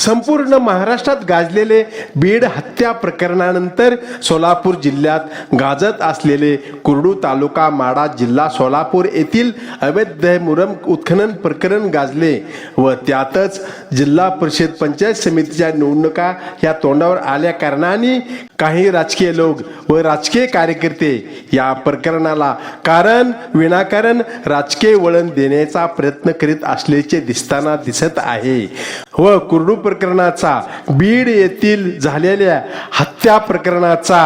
संपूर्ण महाराष्ट्रात गाजलेले बीड हत्या प्रकरणानंतर सोलापूर जिल्ह्यात गाजत असलेले कुर्डू तालुका माडा जिल्हा सोलापूर येथील अवैध मुरम उत्खनन प्रकरण गाजले व त्यातच जिल्हा परिषद पंचायत समितीच्या निवडणुका या तोंडावर आल्या कारणाने काही राजकीय लोक व राजकीय कार्यकर्ते या प्रकरणाला कारण विनाकारण राजकीय वळण देण्याचा प्रयत्न करीत असल्याचे दिसताना दिसत आहे. व कुर्डू प्रकरणाचा बीड येथील झालेल्या हत्या प्रकरणाचा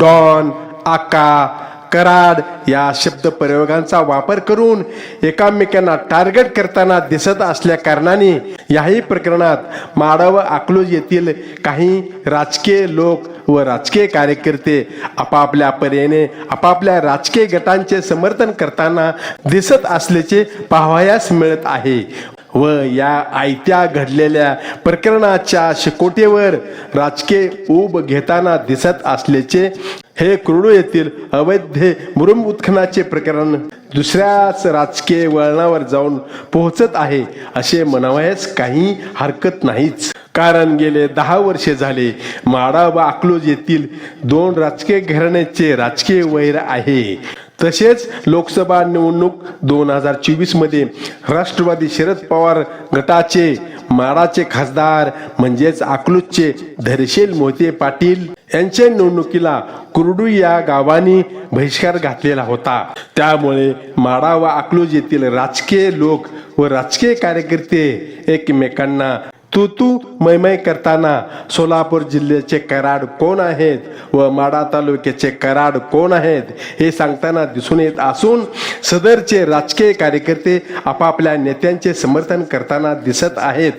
डॉन आका कराड या शब्द प्रयोगांचा वापर करून एकामेकांना टार्गेट करताना दिसत असल्या कारणाने याही प्रकरणात माडव आकलूज अकलूज येथील काही राजकीय लोक व राजकीय कार्यकर्ते आपापल्या परीने आपापल्या राजकीय गटांचे समर्थन करताना दिसत असल्याचे पाहावयास मिळत आहे. व या आयत्या घडलेल्या प्रकरणाच्या शिकोटीवर राजकीय ऊब घेताना दिसत असल्याचे हे कुरडू येथील अवैध मुरुम उत्खनाचे प्रकरण दुसऱ्याच राजकीय वळणावर जाऊन पोहोचत आहे असे म्हणावयास काही हरकत नाहीच. कारण गेले दहा वर्षे झाले माडा व अकलोज येथील दोन राजकीय घराण्याचे राजकीय वैर आहे. तसेच लोकसभा निवडणूक दोन हजार चोवीसमध्ये राष्ट्रवादी शरद पवार गटाचे माडाचे खासदार म्हणजेच अकलूजचे धैर्यशील मोहिते पाटील यांच्या निवडणुकीला कुरडू या गावाने बहिष्कार घातलेला होता. त्यामुळे माडा व अकलूज येथील राजकीय लोक व राजकीय कार्यकर्ते एकमेकांना तू तू मैमय करताना सोलापूर जिल्ह्याचे कराड कोण आहेत व माडा तालुक्याचे कराड कोण आहेत हे सांगताना दिसून येत असून सदरचे राजकीय कार्यकर्ते आपापल्या नेत्यांचे समर्थन करताना दिसत आहेत.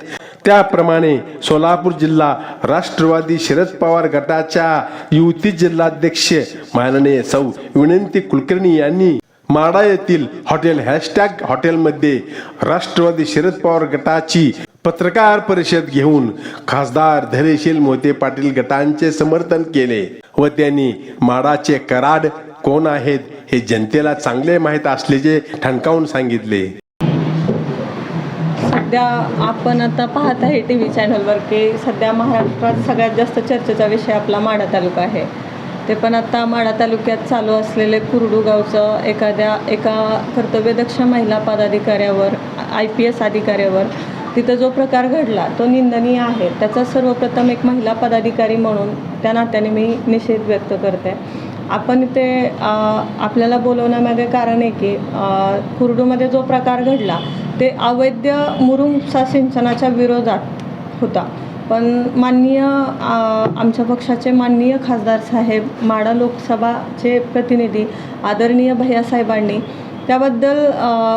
त्याप्रमाणे सोलापूर जिल्हा राष्ट्रवादी शरद पवार गटाच्या युवती जिल्हाध्यक्ष माननीय सौ विनंती कुलकर्णी यांनी माडा येथील हॉटेल हॅशटॅग हॉटेलमध्ये राष्ट्रवादी शरद पवार गटाची पत्रकार परिषद घेऊन खासदार धैर्यशील मोते पाटील गटांचे समर्थन केले व त्यांनी माडाचे कराड कोण आहेत हे जनतेला चांगले माहीत असल्याचे ठणकावून सांगितले. सध्या आपण आता पाहत आहे टी व्ही चॅनलवर की सध्या महाराष्ट्रात सगळ्यात जास्त चर्चेचा विषय आपला माडा तालुका आहे. ते पण आता माढा तालुक्यात चालू असलेले कुरडू गावचं एखाद्या एका कर्तव्यदक्ष महिला पदाधिकाऱ्यावर आय पी एस अधिकाऱ्यावर तिथं जो प्रकार घडला तो निंदनीय आहे. त्याचा सर्वप्रथम एक महिला पदाधिकारी म्हणून त्या नात्याने मी निषेध व्यक्त करते. आपण इथे आपल्याला बोलवण्यामागे कारण आहे की कुरडूमध्ये कुर्डूमध्ये जो प्रकार घडला ते अवैध मुरुम सिंचनाच्या विरोधात होता. पण माननीय आमच्या पक्षाचे माननीय खासदार साहेब माडा लोकसभाचे प्रतिनिधी आदरणीय भैयासाहेबांनी त्याबद्दल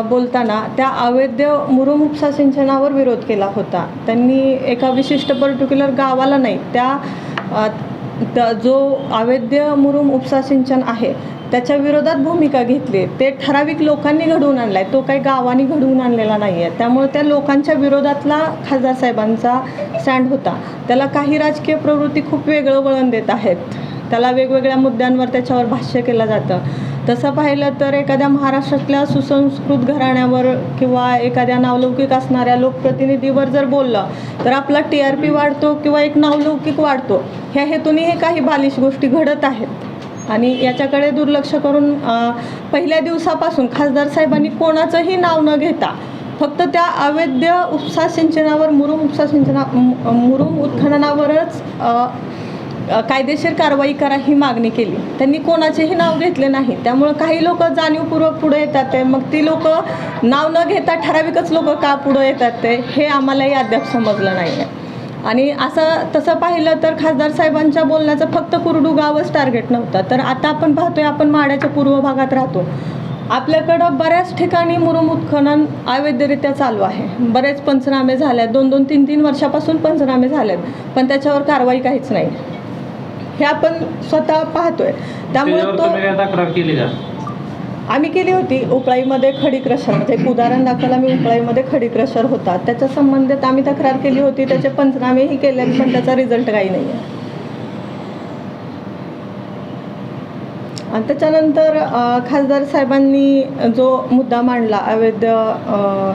बोलताना त्या अवैध मुरुम उपसा सिंचनावर विरोध केला होता. त्यांनी एका विशिष्ट पर्टिक्युलर गावाला नाही त्या जो अवैध मुरुम उपसा सिंचन आहे त्याच्या विरोधात भूमिका घेतली. ते ठराविक लोकांनी घडवून आणलाय. तो काही गावांनी घडवून आणलेला नाही आहे त्यामुळे त्या लोकांच्या विरोधातला खासदार साहेबांचा स्टँड होता. त्याला काही राजकीय प्रवृत्ती खूप वेगळं वळण देत आहेत. त्याला वेगवेगळ्या मुद्द्यांवर त्याच्यावर भाष्य केलं जातं. तसं पाहिलं तर एखाद्या महाराष्ट्रातल्या सुसंस्कृत घराण्यावर किंवा एखाद्या नावलौकिक असणाऱ्या लोकप्रतिनिधीवर जर बोललं तर आपला टी आर पी वाढतो किंवा एक नावलौकिक वाढतो. ह्या हेतूनही काही बालिश गोष्टी घडत आहेत. आणि याच्याकडे दुर्लक्ष करून पहिल्या दिवसापासून खासदार साहेबांनी कोणाचंही नाव न घेता फक्त त्या अवैध उपसा सिंचनावर मुरुम उपसा सिंचना मुरुम उत्खननावरच कायदेशीर कारवाई करा ही मागणी केली. त्यांनी कोणाचेही नाव घेतले नाही. त्यामुळं काही लोक जाणीवपूर्वक पुढे येतात ते मग ती लोक नाव न घेता ठराविकच लोक का पुढं येतात ते हे आम्हालाही अद्याप समजलं नाही आहे. आणि असं तसं पाहिलं तर खासदार साहेबांच्या बोलण्याचं फक्त कुरडू गावच टार्गेट नव्हतं. तर आता आपण पाहतोय आपण माड्याच्या पूर्व भागात राहतो. आपल्याकडं बऱ्याच ठिकाणी मुरुम उत्खनन अवैधरित्या चालू आहे. बरेच पंचनामे झाले आहेत दोन दोन तीन तीन वर्षापासून पंचनामे झाले आहेत पण त्याच्यावर कारवाई काहीच नाही. हे आपण स्वतः पाहतोय. त्यामुळे तो तक्रार केली का? आम्ही केली होती उपळाईमध्ये खडी क्रशर म्हणजे एक उदाहरण दाखवायला आम्ही उपळाईमध्ये खडी क्रशर होता त्याच्या संबंधित आम्ही तक्रार केली होती त्याचे पंचनामेही केले पण त्याचा रिझल्ट काही नाही आहे त्याच्यानंतर खासदार साहेबांनी जो मुद्दा मांडला अवैध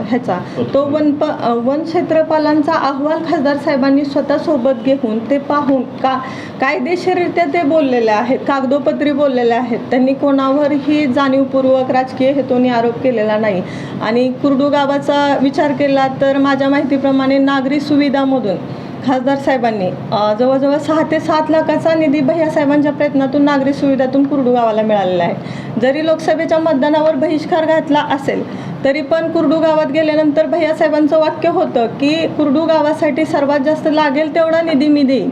ह्याचा तो वन प वन क्षेत्रपालांचा अहवाल खासदार साहेबांनी स्वतः सोबत घेऊन ते पाहून का कायदेशीररित्या ते बोललेले आहेत कागदोपत्री बोललेले आहेत त्यांनी कोणावरही जाणीवपूर्वक राजकीय हेतूने आरोप केलेला नाही. आणि कुर्डू गावाचा विचार केला तर माझ्या माहितीप्रमाणे नागरी सुविधामधून खासदार साहेबांनी जवळजवळ सहा ते सात लाखाचा निधी भैया साहेबांच्या प्रयत्नातून नागरी सुविधातून कुर्डू गावाला मिळालेला आहे. जरी लोकसभेच्या मतदानावर बहिष्कार घातला असेल तरी पण कुर्डू गावात गेल्यानंतर भैयासाहेबांचं वाक्य होतं की कुर्डू गावासाठी सर्वात जास्त लागेल तेवढा निधी मी देईन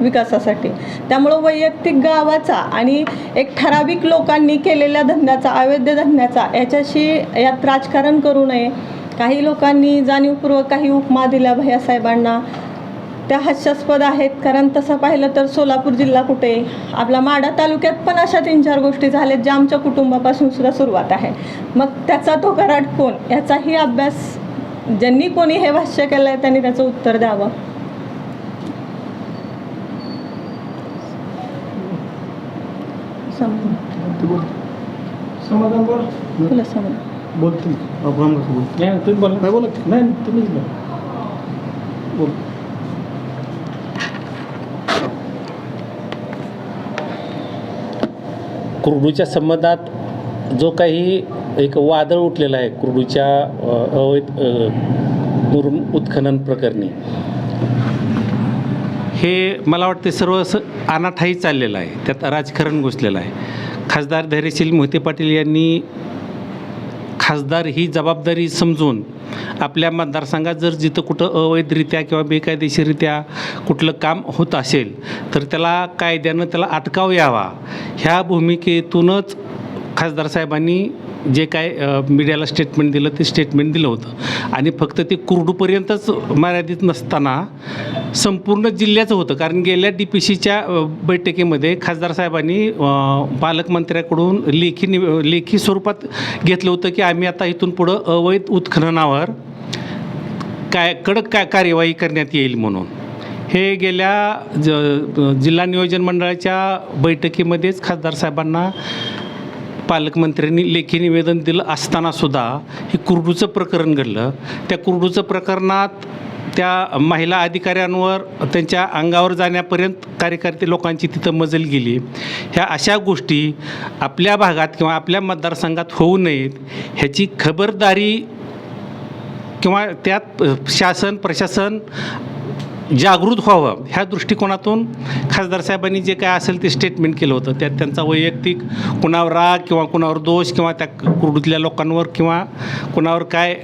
विकासासाठी. त्यामुळं वैयक्तिक गावाचा आणि एक ठराविक लोकांनी केलेल्या धंद्याचा अवैध धंद्याचा याच्याशी यात राजकारण करू नये. काही लोकांनी जाणीवपूर्वक काही उपमा दिल्या भैयासाहेबांना त्या हास्यास्पद आहेत. कारण तसं पाहिलं तर सोलापूर जिल्हा कुठे? आपला माडा तालुक्यात पण अशा तीन चार गोष्टी झाल्यात ज्या आमच्या कुटुंबापासून सुद्धा सुरुवात आहे. मग त्याचा तो कराड कोण? याचाही अभ्यास ज्यांनी कोणी हे भाष्य केलं आहे त्यांनी त्याचं उत्तर द्यावं. बोलतो नाही तुम्ही बोला. नाही बोला. नाही तुम्हीच बोला. बोल. कुर्डूच्या संबंधात जो काही एक वादळ उठलेला आहे कुर्डूच्या अवैध मुरुम उत्खनन प्रकरणी. हे मला वाटते सर्व असं अनाठाई चाललेलं आहे. त्यात राजकारण घुसलेलं आहे. खासदार धैर्यशील मोहिते पाटील यांनी खासदार ही जबाबदारी समजून आपल्या मतदारसंघात जर जिथं कुठं अवैधरित्या किंवा बेकायदेशीररित्या कुठलं काम होत असेल तर त्याला कायद्यानं त्याला अटकाव यावा. ह्या भूमिकेतूनच खासदार साहेबांनी जे काय मीडियाला स्टेटमेंट दिलं ते स्टेटमेंट दिलं होतं. आणि फक्त ते कुर्डूपर्यंतच मर्यादित नसताना संपूर्ण जिल्ह्याचं होतं. कारण गेल्या डी पी सीच्या बैठकीमध्ये खासदार साहेबांनी पालकमंत्र्याकडून लेखी नि लेखी स्वरूपात घेतलं होतं की आम्ही आता इथून पुढं अवैध उत्खननावर काय कडक काय कार्यवाही करण्यात येईल म्हणून. हे गेल्या ज जिल्हा नियोजन मंडळाच्या बैठकीमध्येच खासदार साहेबांना पालकमंत्र्यांनी लेखी निवेदन दिलं असतानासुद्धा हे कुरडूचं प्रकरण घडलं. त्या कुरडूचं प्रकरणात त्या महिला अधिकाऱ्यांवर त्यांच्या अंगावर जाण्यापर्यंत कार्यकर्ते लोकांची तिथं मजल गेली. ह्या अशा गोष्टी आपल्या भागात किंवा आपल्या मतदारसंघात होऊ नयेत ह्याची खबरदारी किंवा त्यात शासन प्रशासन जागृत व्हावं ह्या दृष्टिकोनातून खासदार साहेबांनी जे काय असेल ते स्टेटमेंट केलं होतं. त्यात त्यांचा वैयक्तिक कुणावर राग किंवा कुणावर दोष किंवा त्या कुर्डूतल्या लोकांवर किंवा कुणावर काय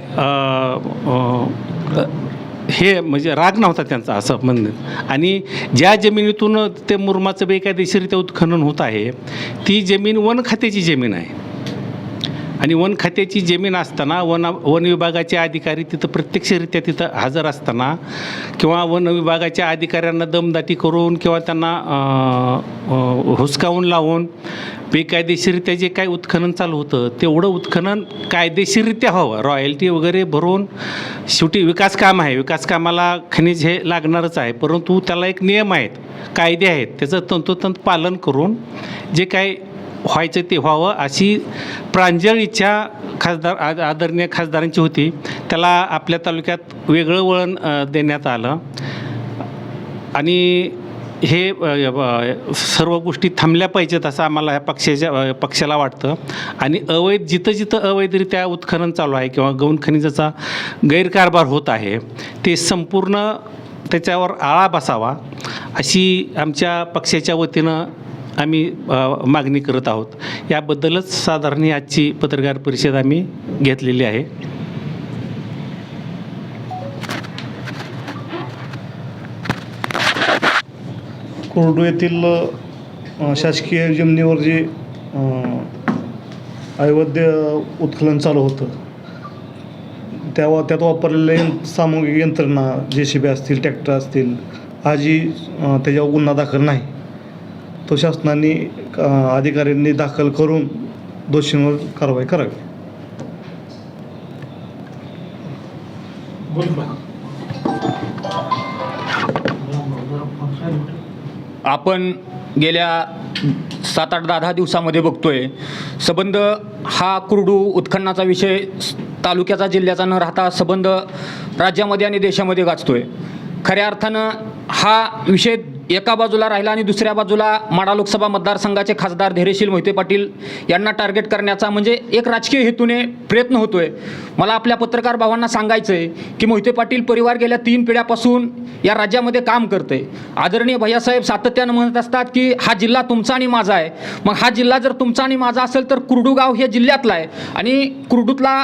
हे म्हणजे राग नव्हता त्यांचा असं म्हणणं. आणि ज्या जमिनीतून ते मुरमाचं बेकायदेशीरित्या उत्खनन होत आहे ती जमीन वन खात्याची जमीन आहे. आणि वन खात्याची जमीन असताना वन वन विभागाचे अधिकारी तिथं प्रत्यक्षरित्या तिथं हजर असताना किंवा वन विभागाच्या अधिकाऱ्यांना दमदाटी करून किंवा त्यांना हुसकावून लावून बेकायदेशीरित्या जे काय उत्खनन चालू होतं तेवढं उत्खनन कायदेशीररित्या व्हावं रॉयल्टी वगैरे भरून शेवटी विकास काम आहे. विकास कामाला खनिज हे लागणारच आहे. परंतु त्याला एक नियम आहेत कायदे आहेत. त्याचं तंतोतंत पालन करून जे काय व्हायचं ते व्हावं अशी प्रांजळ इच्छा खासदार आद आदरणीय खासदारांची होती. त्याला आपल्या तालुक्यात वेगळं वळण देण्यात आलं. आणि हे सर्व गोष्टी थांबल्या पाहिजेत असं आम्हाला ह्या पक्षाच्या पक्षाला वाटतं. आणि अवैध जिथं जिथं अवैधरित्या उत्खनन चालू आहे किंवा गौण खनिजाचा गैरकारभार होत आहे ते संपूर्ण त्याच्यावर आळा बसावा अशी आमच्या पक्षाच्या वतीनं आम्ही मागणी करत आहोत. याबद्दलच साधारण आजची पत्रकार परिषद आम्ही घेतलेली आहे. कोरडू येथील शासकीय जमिनीवर जे अयोध्य उत्खनन चालू होतं त्या त्यात वापरलेले यं- सामूहिक यंत्रणा जे सी बी असतील ट्रॅक्टर असतील आजी त्याच्यावर गुन्हा दाखल नाही. तो शासनाने अधिकाऱ्यांनी दाखल करून दोषींवर कारवाई करावी. आपण गेल्या सात आठ दहा दहा दिवसामध्ये बघतोय संबंध हा कुरडू उत्खननाचा विषय स- तालुक्याचा जिल्ह्याचा न राहता संबंध राज्यामध्ये आणि देशामध्ये गाजतोय. खऱ्या अर्थानं हा विषय एका बाजूला राहिला आणि दुसऱ्या बाजूला माडा लोकसभा मतदारसंघाचे खासदार धैर्यशील मोहिते पाटील यांना टार्गेट करण्याचा म्हणजे एक राजकीय हेतूने प्रयत्न होतोय. मला आपल्या पत्रकार भावांना सांगायचं आहे की मोहिते पाटील परिवार गेल्या तीन पिढ्यापासून या राज्यामध्ये काम करते आदरणीय भैयासाहेब सातत्यानं म्हणत असतात की हा जिल्हा तुमचा आणि माझा आहे. मग हा जिल्हा जर तुमचा आणि माझा असेल तर कुर्डूगाव हे जिल्ह्यातला आहे. आणि कुर्डूतला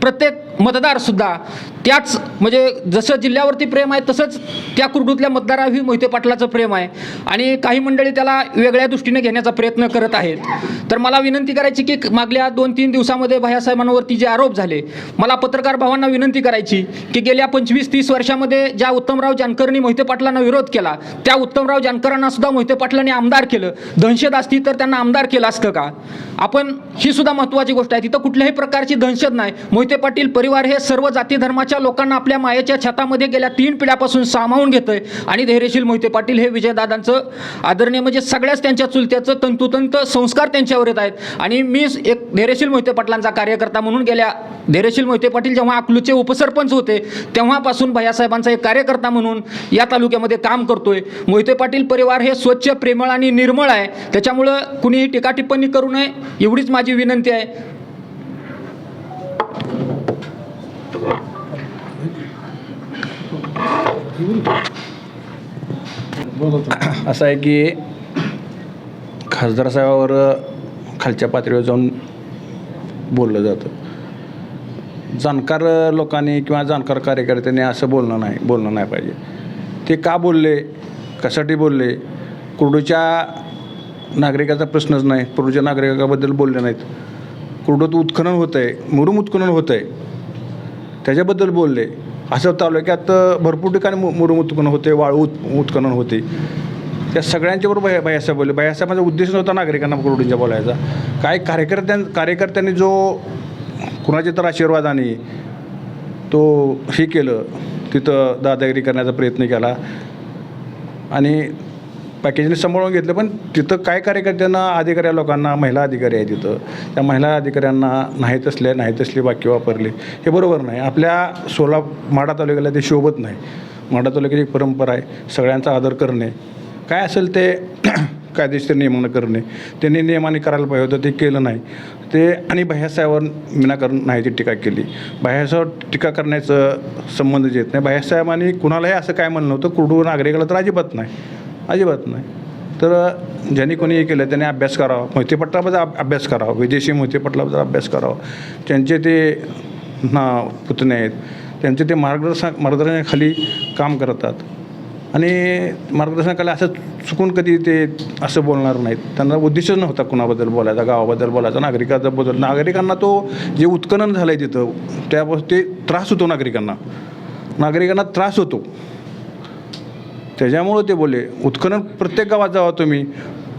प्रत्येक मतदारसुद्धा त्याच म्हणजे जसं जिल्ह्यावरती प्रेम आहे तसंच त्या कुर्डूतल्या मतदारावरही मोहिते पाटलाचं प्रेम आहे. आणि काही मंडळी त्याला वेगळ्या दृष्टीने घेण्याचा प्रयत्न करत आहेत. तर मला विनंती करायची की मागल्या दोन तीन दिवसामध्ये भैयासाहेबांवरती जे आरोप झाले मला पत्रकार भावांना विनंती करायची की गेल्या पंचवीस तीस वर्षामध्ये ज्या उत्तमराव जानकरांनी मोहिते पाटलांना विरोध केला त्या उत्तमराव जानकरांना सुद्धा मोहिते पाटलांनी आमदार केलं. दहशत असती तर त्यांना आमदार केलं असतं का? आपण ही सुद्धा महत्त्वाची गोष्ट आहे. तिथं कुठल्याही प्रकारची दहशत नाही. मोहिते पाटील परिवार हे सर्व जाती धर्माच्या लोकांना आपल्या मायेच्या छतामध्ये गेल्या तीन पिढ्यापासून सामावून घेतोय. आणि धैर्यशील मोहिते पाटील हे विजयदादांचं आदरणीय म्हणजे सगळ्याच त्यांच्या चुलत्याचं तंतोतंत संस्कार त्यांच्यावर येत आहेत. आणि मी एक धैर्यशील मोहिते पाटलांचा कार्यकर्ता म्हणून गेल्या धैर्यशील मोहिते पाटील जेव्हा अकलूचे उपसरपंच होते तेव्हापासून भैयासाहेबांचा एक कार्यकर्ता म्हणून या तालुक्यामध्ये काम करतोय. मोहिते पाटील परिवार हे स्वच्छ प्रेमळ आणि निर्मळ आहे. त्याच्यामुळं कुणीही टीका टिप्पणी करू नये एवढीच माझी विनंती आहे. असं आहे की खासदार साहेबावर खालच्या पातळीवर जाऊन बोललं जातं. जाणकार लोकांनी किंवा जाणकार कार्यकर्त्यांनी असं बोलणं नाही बोलणं नाही पाहिजे. ते का बोलले कशासाठी बोलले? कुर्डूच्या नागरिकाचा प्रश्नच नाही कुर्डूच्या नागरिकाबद्दल बोलले नाहीत. कुर्डूत उत्खनन होतं आहे मुरुम उत्खनन होतं आहे त्याच्याबद्दल बोलले. असं तालुक्यात भरपूर ठिकाणी मु मुरुम उत्खनन होते वाळू उत् उत्खनन होते. त्या सगळ्यांच्याबरोबर भया भयासाहेब बोलले. भयासाहेबांचा उद्देश नव्हता नागरिकांना कुरडूंच्या बोलायचा. काय कार्यकर्त्यां कार्यकर्त्यांनी जो कुणाच्या तर आशीर्वादाने तो हे केलं तिथं दादागिरी करण्याचा प्रयत्न केला. आणि पॅकेजने सांभाळून घेतलं पण तिथं काय कार्यकर्त्यांना अधिकारी लोकांना महिला अधिकारी आहे तिथं. त्या महिला अधिकाऱ्यांना नाही तसले नाही तसली वाक्य वापरली. हे बरोबर नाही. आपल्या सोला माडा तालुक्याला ते शोभत नाही. माडा तालुक्याची एक परंपरा आहे सगळ्यांचा आदर करणे. काय असेल ते कायदेशीर नियमानं करणे. त्यांनी नियमाने करायला पाहिजे होतं ते केलं नाही. ते आणि भैयासाहेबांवर विनाकारण नाही ती टीका केली. बाह्यासाहेब टीका करण्याचं संबंध येत नाही. बाह्यासाहेबांनी कुणालाही असं काय म्हणलं होतं कुरडू नागरिकाला तर अजिबात नाही. अजिबात नाही. तर ज्यांनी कोणी हे केलं त्यांनी अभ्यास करावा. मोहितीपटलाबद्दल अभ्यास करावा. विदेशी मोहितीपटलाबद्दल अभ्यास करावा. त्यांचे ते ना पुतणे आहेत. त्यांचे ते मार्गदर्शन मार्गदर्शनाखाली काम करतात. आणि मार्गदर्शनाखाली असं चुकून कधी ते असं बोलणार नाहीत. त्यांना उद्देशच नव्हता कुणाबद्दल बोलायचा गावाबद्दल बोलायचा. नागरिकाबद्दल नागरिकांना तो जे उत्खनन झालं आहे तिथं त्यापासून ते त्रास होतो नागरिकांना. नागरिकांना त्रास होतो. त्याच्यामुळं ते बोलले उत्खनन प्रत्येक गावात जावा तुम्ही.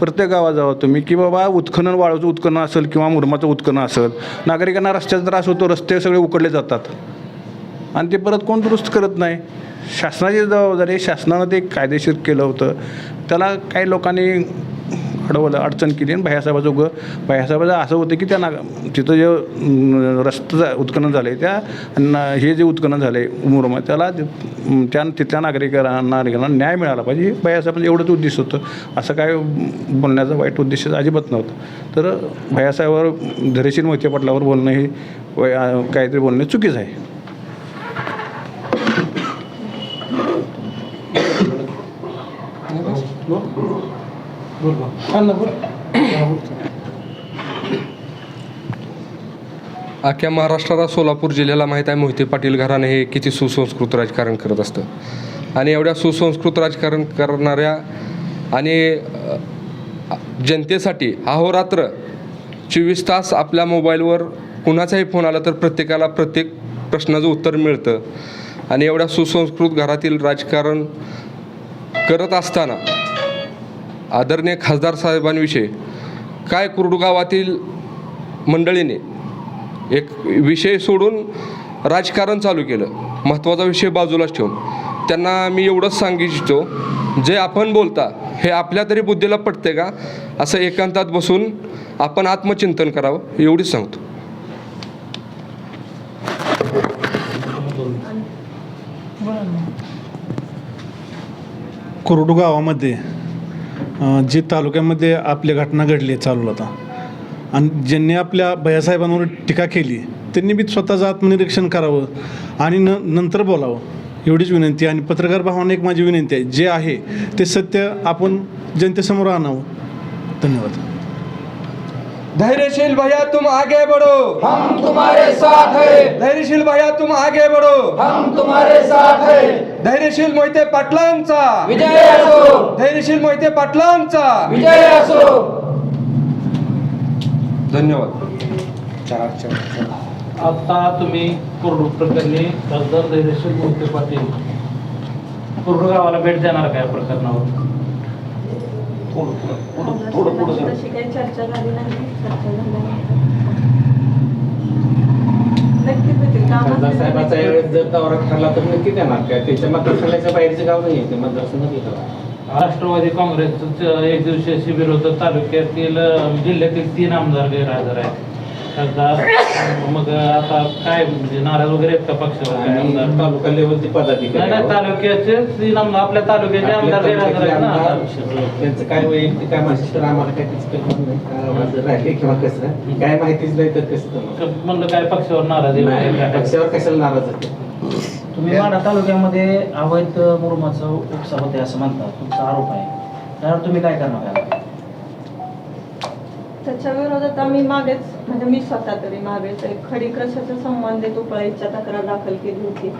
प्रत्येक गावात जावा तुम्ही की बाबा उत्खनन वाळूचं उत्खनन असेल किंवा मुरमाचं उत्खनन असेल नागरिकांना रस्त्याचा त्रास होतो रस्ते सगळे उकडले जातात. आणि ते परत कोण दुरुस्त करत नाही? शासनाची जबाबदारी शासनानं ते कायदेशीर केलं होतं. त्याला काही लोकांनी अडवलं अडचण केली. आणि भैयासाहेबाचं उगं भैयासाहेबाचं असं होतं की त्या नाग तिथं जे रस्तं जा- उत्खनन झालं आहे त्या ना हे जे उत्खनन झालं आहे मुरुम त्याला ते- त्या तिथल्या नागरिकांना नागरिकांना न्याय मिळाला पाहिजे. हे भैयासाहेबांचं एवढंच उद्देश होतं. असं काय बोलण्याचा वाईट उद्देश अजिबात नव्हतं. तर भैयासाहेबावर धरेशीर मोहिते पाटलावर बोलणं हे वय- काहीतरी बोलणं चुकीचं आहे. अख्ख्या महाराष्ट्राला सोलापूर जिल्ह्याला माहीत आहे मोहिते पाटील घराणे हे किती सुसंस्कृत राजकारण करत असतं आणि एवढ्या सुसंस्कृत राजकारण करणाऱ्या आणि जनतेसाठी अहोरात्र चोवीस तास आपल्या मोबाईलवर कुणाचाही फोन आला तर प्रत्येकाला प्रत्येक प्रश्नाचं उत्तर मिळतं. आणि एवढ्या सुसंस्कृत घरातील राजकारण करत असताना आदरणीय खासदार साहेबांविषयी काय कुर्डू गावातील मंडळीने एक विषय सोडून राजकारण चालू केलं महत्त्वाचा विषय बाजूलाच ठेवून. त्यांना मी एवढंच सांगू इच्छितो जे आपण बोलता हे आपल्या तरी बुद्धीला पटते का? असं एकांतात बसून आपण आत्मचिंतन करावं एवढीच सांगतो. कुरडू गावामध्ये जे तालुक्यामध्ये आपल्या घटना घडली चालू आता आणि ज्यांनी आपल्या भैयासाहेबांवर टीका केली त्यांनी बी स्वतःचं आत्मनिरीक्षण करावं आणि न नंतर बोलावं एवढीच विनंती आणि पत्रकार भावांना एक माझी विनंती आहे जे आहे ते सत्य आपण जनतेसमोर आणावं. धन्यवाद. धैर्यशील भैया तुम आगे बढ़ो। हम तुम्हारे साथ हैं। धैर्यशील भैया तुम आगे बढ़ो। हम तुम्हारे साथ हैं। धैर्यशील मोहिते पाटलांचा। विजय असो। धैर्यशील मोहिते पाटलांचा। विजय असो। धन्यवाद। आता तुम्ही कुरडू प्रकरणी खासदार धैर्यशील मोहिते पाटील. कुरडू गावाला भेट देणार काय प्रकरणावर? तशी काही चर्चा झाली नाही चर्चा झाल्यानंतर नक्कीच येतील काम खासदार असलेलं साहेबाचा. यावेळेस जर दौरा ठरला तर नक्की देणार काय? त्याच्या मतदारसंघाच्या बाहेरचे गाव नाही ते मतदारसंघात येतं राष्ट्रवादी काँग्रेसचं एक दिवशीय शिबिर होतं. तालुक्यातील जिल्ह्यातील तीन आमदार गैरहजर आहेत. खासदार. मग आता काय म्हणजे नाराज वगैरे आहेत का पक्षावर? काय आणि आमदार? तालुका लेवलचे नाही पदाधिकारी नाही तालुक्याचे आपल्या तालुक्याचे आपल्या आमदार गैरहजर तालुक्यातले आहेत ना. आमदार, त्यांचं काय वैयक्तिक काय माहिती तर आम्हाला काय कल्पना नाही. राहिले किंवा कसं? काय माहितीच नाही तर कसं? म्हणलं काय पक्षावर नाराज आहे वगैरे नाही काय? पक्षावर कशाला नाराज होते? तुम्ही माढा तालुक्यामध्ये अवैध मुरुमाचं उपसा होते असं म्हणतात. तुमचा आरोप आहे. त्यावर तुम्ही काय करणार? त्याच्या विरोधात आम्ही मागेच म्हणजे मी स्वतः तरी मागेच एक खडी क्रशाच्या संबंधित उपळाईच्या तक्रार दाखल केली होती.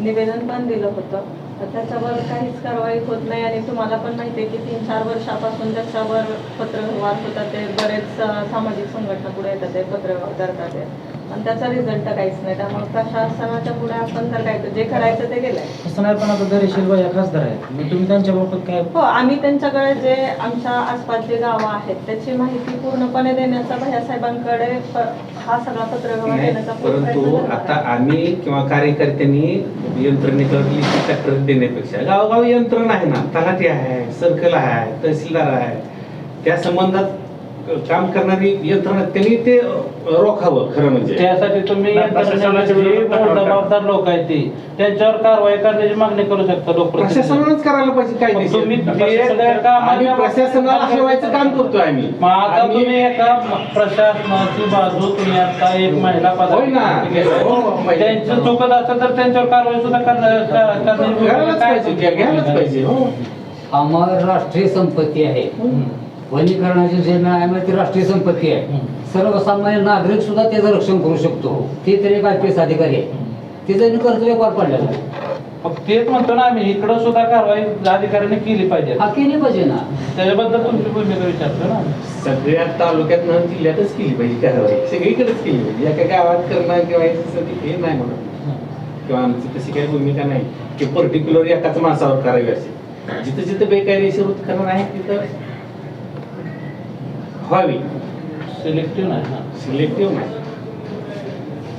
निवेदन पण दिलं होतं. तर त्याच्यावर काहीच कारवाई होत नाही आणि तुम्हाला पण माहिती आहे की तीन चार वर्षापासून त्याच्यावर पत्रव्यवहार होतात ते बरेच सामाजिक संघटना पुढे येतात ते पत्रव्यवहार करतात. आणि त्याचा रिझल्ट काहीच नाही. त्यामुळे प्रशासनाच्या पुढे आपण तर काय जे करायचं ते केलंय. नाही पण आता दरेशील बाई खासदार आहेत. मग तुम्ही त्यांच्याबाबत काय हो आम्ही त्यांच्याकडे जे आमच्या आसपास जे गावं आहेत त्याची माहिती पूर्णपणे देण्याचा भैयासाहेबांकडे हा सगळा पत्रव्यवहार नाही, देण्याचा पूर्ण परंतु प्रयत्न आता. आम्ही किंवा कार्यकर्त्यांनी यंत्रणेकडे ट्रॅक्टर देण्यापेक्षा गावोगाव यंत्रणा आहे ना तलाठी आहे सर्कल आहे तहसीलदार आहे त्या संबंधात काम करणारी यंत्रणा त्यांनी ते रोखावं खरं म्हणजे. त्यासाठी तुम्ही जबाबदार लोक आहेत ती त्यांच्यावर कारवाई करण्याची मागणी करू शकता लोकप्रतिनिधी. प्रशासनानंच करायला पाहिजे काय मग तुम्ही आम्ही प्रशासनाला शिवायचं काम करतोय आम्ही. मग आता आम्ही- तुम्ही एका प्रशासनाची बाजू तुम्ही आता एक महिला होय ना. पदाधिकारी हो, पाहिजे. त्यांचं चुकत असेल तर त्यांच्यावर कारवाई सुद्धा करणार कर- करण्याची घ्यायलाच काय पाहिजे घ्या- घ्यायलाच पाहिजे हो. अमर राष्ट्रीय संपत्ती आहे. वनीकरणाची जे आहे ती राष्ट्रीय संपत्ती आहे. सर्वसामान्य नागरिक सुद्धा त्याचं रक्षण करू शकतो. ते तरी एक आय पी एस अधिकारी आहे. ते त्यांनी कर्तव्य पार पाडलेलं आहे मग तेच म्हणतो ना आम्ही इकडं सुद्धा कारवाई अधिकाऱ्यांनी केली पाहिजे. हा केली पाहिजे ना. त्याच्याबद्दल तुमची भूमिका विचारतो ना. सगळ्या तालुक्यात न जिल्ह्यातच केली पाहिजे कारवाई. सगळीकडेच केली पाहिजे. एका गावात करणं किंवा हे नाही म्हणत. किंवा आमची तशी काही भूमिका नाही. की पर्टिक्युलर एकाच माणसावर करावी अशी जिथं जिथं बेकायदेशीर उत्खनन आहे तिथं व्हावी. सिलेक्टिव्ह नाही ना. सिलेक्टिव्ह नाही.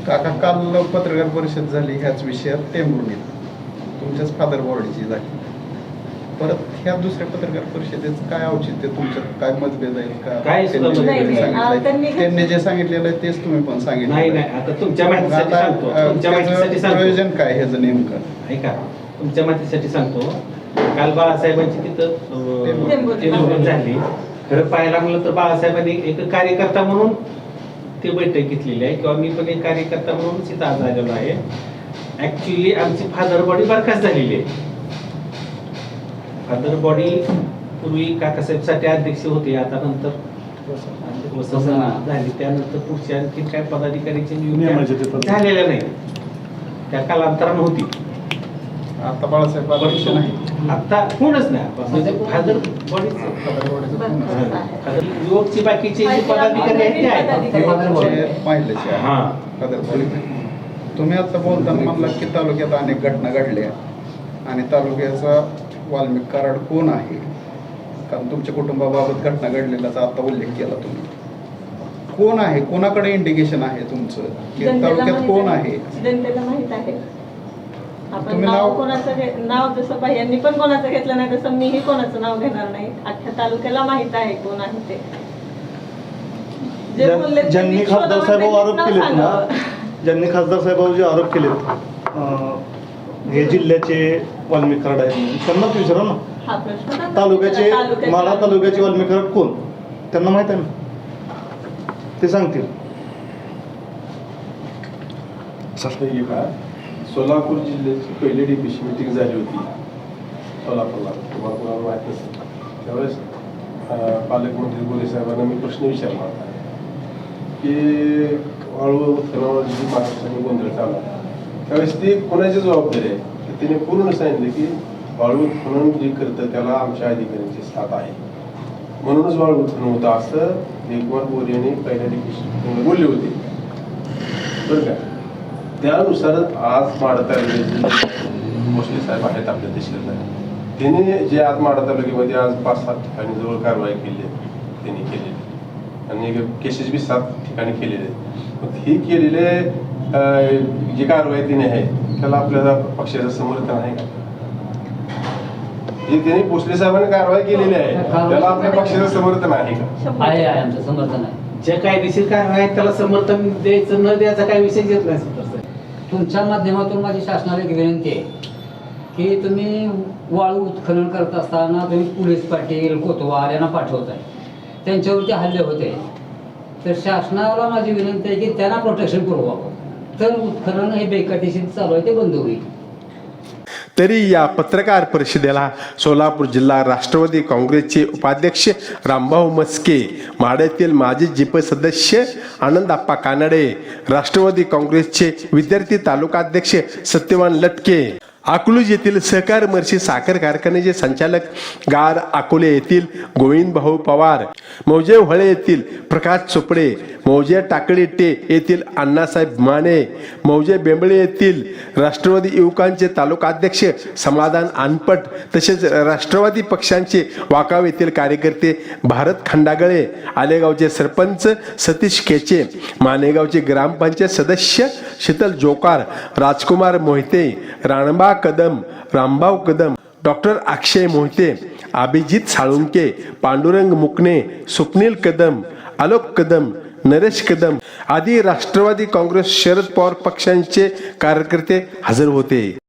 काका काल पत्रकार परिषद झाली ह्याच विषयात टेंभुर्णीत तुमच्याच फादर बॉडीची झाली. परत ह्या दुसऱ्या पत्रकार परिषदेचं काय औचित्य तुमच्यात? काय मतभेद आहेत का? काय सुद्धा त्यांनी जे नाही. सांगितलंय- त्यांनी- त्यांनी जे सांगितलेलं आहे तेच तुम्ही पण सांगितलं नाही नाही. आता तुमच्या माहितीसाठी सांगतो. अ, तुमच्या माहितीसाठी त्याचं सांगतो. प्रयोजन काय ह्याचं नेमकं? ऐका. तुमच्या माहितीसाठी सांगतो. काल बाळासाहेबांची तिथं अं, झाली. खरं पाहायला म्हणलं तर बाळासाहेबांनी एक कार्यकर्ता म्हणून ती बैठक घेतलेली आहे. किंवा मी पण एक कार्यकर्ता म्हणून तिथं आज आलेलो आहे. ऍक्च्युली आमची फादर बॉडी बरखास्त झालेली आहे. फादर बॉडी पूर्वी काकासाहेबसाठी अध्यक्ष होते आता नंतर झाली. त्यानंतर पुढच्या आणखी काय पदाधिकारीची नियुक्ती. झालेल्या नाही त्या कालांतरानं होती. आता बाळासाहेब अध्यक्ष नाही. आता कोणच नाही म्हणजे फादर बॉडीच बरखास्त आहे. युवकची बाकीचे जे पदाधिकारी आहेत ते आहेत. ते महिलेचे आहे. हा. फादर बॉडी तुम्ही आता बोलताना म्हणला की तालुक्यात अनेक घटना घडल्या आणि तालुक्याचा वाल्मिक कराड कोण आहे? कारण तुमच्या कुटुंबाबाबत घटना घडलेल्याचा आता उल्लेख केला तुम्ही. कोण आहे? कोणाकडे इंडिकेशन आहे तुमचं? की तालुक्यात कोण. आहे? जनतेला माहीत आहे. आपण तुम्ही नाव कोणाचं घे नाव जसं बाह्यांनी पण कोणाचं घेतलं नाही तसं मीही कोणाचं नाव घेणार नाही. अख्ख्या तालुक्याला माहीत आहे कोण आहे ते. जे ज्या- बोलले ते ज्यांनी मी खासदार त्यांनीच आरोप नाव केलेत ना सांगावं. ज्यांनी खासदार साहेबांवर जे आरोप केलेत अं, हे जिल्ह्याचे वाल्मिक कराड आहेत त्यांनाच विचारा ना. हा प्रश्न तालुक्याचे माढा तालुक्याचे वाल्मिक कराड कोण? त्यांना माहीत आहे ना. ते सांगतील. हे का सोलापूर जिल्ह्याची पहिली डीपीशी मिटिंग झाली होती. सोलापूरला. तुम्हाला कोणाला माहीत नसेल त्यावेळेस पालकमंत्री बोले साहेबांना मी प्रश्न विचारला होता. की वाळू उत्खननावर महाराष्ट्राने गोंधळ चालला त्यावेळेस ती कोणाची जबाबदारी आहे? तर तिने पूर्ण सांगितलं की वाळू उत्खनन जे करतं त्याला आमच्या अधिकाऱ्यांची साथ आहे. म्हणूनच वाळू उत्खनन होतं असं जयकुमार गोरे यांनी पहिल्या डीपीशी बोलले होते. बरं का? त्यानुसारच आज माडा तालुक्याचे भोसले साहेब आहेत आपल्या देशात त्यांनी जे आज माडा तालुक्यामध्ये आज पाच सात ठिकाणी जवळ कारवाई केली आहे, त्यांनी केलेली. आणि केसेस बी सात ठिकाणी केलेले आहेत. मग ही केलेले जी कारवाई तिने आहे त्याला आपल्याला पक्षाचं समर्थन आहे का? जे त्यांनी भोसले साहेबांनी कारवाई केलेली आहे त्याला आपल्या पक्षाचं समर्थन आहे का? आहे आहे आमचं समर्थन आहे. जे कायदेशीर कारवाई आहेत त्याला समर्थन द्यायचं न द्यायचा काही विषय येत नाही तुमच्या माध्यमातून माझी शासनाला एक विनंती आहे की तुम्ही वाळू उत्खनन करत असताना तुम्ही पोलीस पाटील कोतवाल यांना पाठवताय. त्यांच्यावरती हल्ले होते. तर शासनाला माझी विनंती आहे की त्यांना प्रोटेक्शन पुरवावं तर उत्खनन हे बेकायदेशीर चालू आहे ते बंद होईल. तरी या पत्रकार परिषदेला सोलापूर जिल्हा राष्ट्रवादी काँग्रेसचे उपाध्यक्ष रामभाऊ मस्के माड्यातील माजी जिप सदस्य आनंदाप्पा कानडे राष्ट्रवादी काँग्रेसचे विद्यार्थी तालुकाध्यक्ष सत्यवान लटके अकलूज येथील सहकार मर्षी साखर कारखान्याचे संचालक गार अकोले येथील गोविंद भाऊ पवार मौजे व्हळे येथील प्रकाश चोपडे मौजे टाकळी टे येथील अण्णासाहेब माने मौजे बेंबळे येथील राष्ट्रवादी युवकांचे तालुकाध्यक्ष समाधान अनपट तसेच राष्ट्रवादी पक्षांचे वाकाव येथील कार्यकर्ते भारत खंडागळे आलेगावचे सरपंच सतीश केचे मानेगावचे ग्रामपंचायत सदस्य शीतल जोकार राजकुमार मोहिते राणबा कदम रामभाऊ कदम डॉक्टर अक्षय मोहिते अभिजित साळुंके पांडुरंग मुकणे स्वप्नील कदम आलोक कदम नरेश कदम आदी राष्ट्रवादी काँग्रेस शरद पवार पक्षांचे कार्यकर्ते हजर होते.